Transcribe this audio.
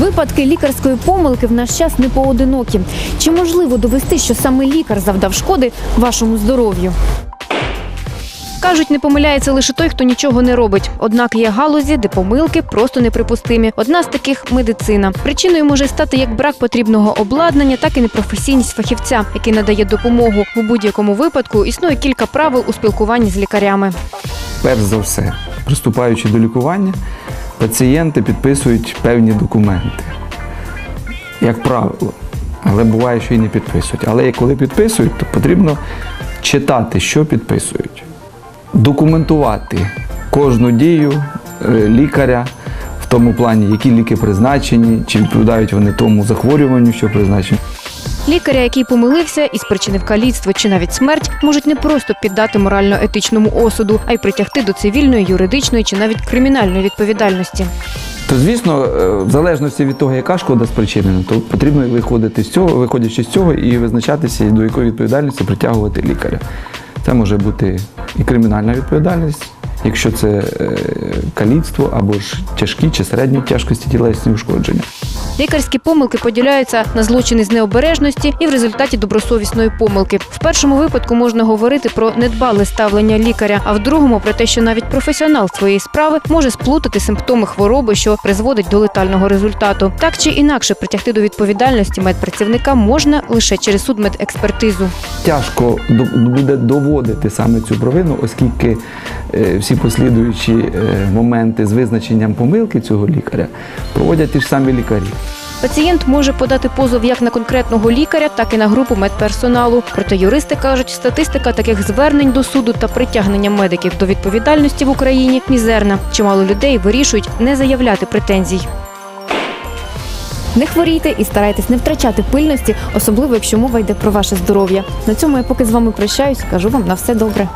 Випадки лікарської помилки в наш час не поодинокі. Чи можливо довести, що саме лікар завдав шкоди вашому здоров'ю? Кажуть, не помиляється лише той, хто нічого не робить. Однак є галузі, де помилки просто неприпустимі. Одна з таких медицина. Причиною може стати як брак потрібного обладнання, так і непрофесійність фахівця, який надає допомогу. У будь-якому випадку існує кілька правил у спілкуванні з лікарями. Перш за все, приступаючи до лікування, пацієнти підписують певні документи, як правило. Але буває, що і не підписують. Але коли підписують, то потрібно читати, що підписують, документувати кожну дію е, лікаря в тому плані, які ліки призначені, чи відповідають вони тому захворюванню, що призначені. Лікаря, який помилився і спричинив каліцтво чи навіть смерть, можуть не просто піддати морально-етичному осуду, а й притягти до цивільної, юридичної чи навіть кримінальної відповідальності. То звісно, е, в залежності від того, яка шкода спричинена, то потрібно виходити з цього, виходячи з цього, і визначатися, до якої відповідальності притягувати лікаря. Це може бути і кримінальна відповідальність, якщо це е, каліцтво або ж тяжкі чи середні тяжкості тілесні ушкодження. Лікарські помилки поділяються на злочини з необережності і в результаті добросовісної помилки. В першому випадку можна говорити про недбале ставлення лікаря, а в другому про те, що навіть професіонал своєї справи може сплутати симптоми хвороби, що призводить до летального результату. Так чи інакше притягти до відповідальності медпрацівника можна лише через судмедекспертизу. Тяжко буде доводити саме цю провину, оскільки е, всі послідуючі е, моменти з визначенням помилки цього лікаря проводять ті ж самі лікарі. Пацієнт може подати позов як на конкретного лікаря, так і на групу медперсоналу. Проте юристи кажуть, статистика таких звернень до суду та притягнення медиків до відповідальності в Україні мізерна. Чимало людей вирішують не заявляти претензій. Не хворійте і старайтесь не втрачати пильності, особливо якщо мова йде про ваше здоров'я. На цьому я поки з вами прощаюсь. Кажу вам на все добре.